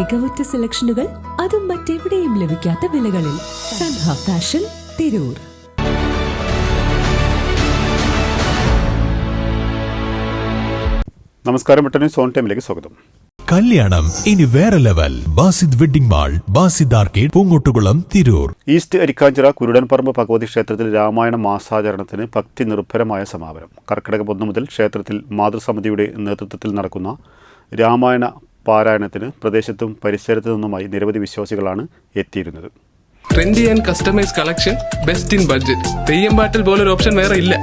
മികവുറ്റ സെലക്ഷനുകൾ അതും മറ്റെവിടെയും ലഭിക്കാത്ത വിലകളിൽ സൻഹ ഫാഷൻ തിരൂർ. നമസ്കാരം ബട്ടണി സോൺ ടൈമിലേക്ക് സ്വാഗതം. കല്യാണം ഇനി വേറെ level. Basid wedding mall Basid arcade Poonkottukulam Tirur. East Arikkanchira Kurudanparambu Bhagavathi ക്ഷേത്രത്തിൽ രാമായണ മാസാചരണത്തിന് ഭക്തി നിർഭരമായ സമാപനം. കർക്കിടക ഒന്ന് മുതൽ ക്ഷേത്രത്തിൽ മാതൃസമിതിയുടെ നേതൃത്വത്തിൽ നടക്കുന്ന രാമായണ പാരായണത്തിന് പ്രദേശത്തും പരിസരത്തു നിന്നുമായി നിരവധി വിശ്വാസികളാണ് എത്തിയിരുന്നത്. Trendy and customise collection best in budget തെയ്യമ്പാട്ടിൽ പോലൊരു ഓപ്ഷൻ വേറെ ഇല്ല.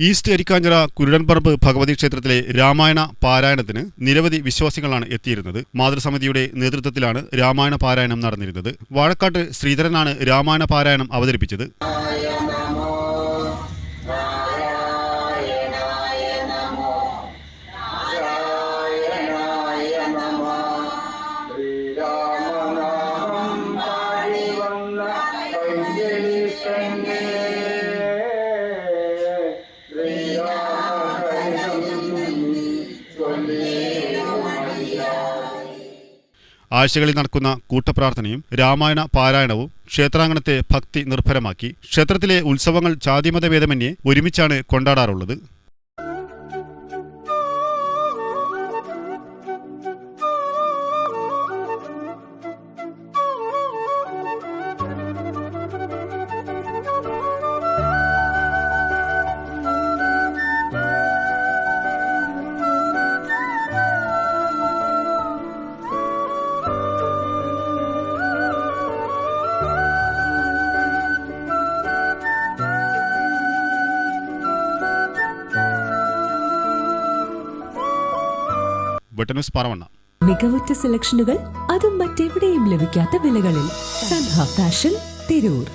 ഈസ്റ്റ് അരിക്കാഞ്ചിറ കുരുടൻപറമ്പ് ഭഗവതി ക്ഷേത്രത്തിലെ രാമായണ പാരായണത്തിന് നിരവധി വിശ്വാസികളാണ് എത്തിയിരുന്നത്. മാതൃസമിതിയുടെ നേതൃത്വത്തിലാണ് രാമായണ പാരായണം നടന്നിരുന്നത്. വാഴക്കാട്ട് ശ്രീധരനാണ് രാമായണ പാരായണം അവതരിപ്പിച്ചത്. ആഴ്ചകളിൽ നടക്കുന്ന കൂട്ടപ്രാർത്ഥനയും രാമായണ പാരായണവും ക്ഷേത്രാങ്കണത്തെ ഭക്തി നിർഭരമാക്കി ക്ഷേത്രത്തിലെ ഉത്സവങ്ങൾ ജാതിമതഭേദമന്യേ ഒരുമിച്ചാണ് കൊണ്ടാടാറുള്ളത്. ബട്ടനൂസ് പറവണ്ണ. മികവുറ്റ സെലക്ഷനുകൾ അതും മറ്റെവിടെയും ലഭിക്കാത്ത വിലകളിൽ സൻഹ ഫാഷൻ തിരൂർ.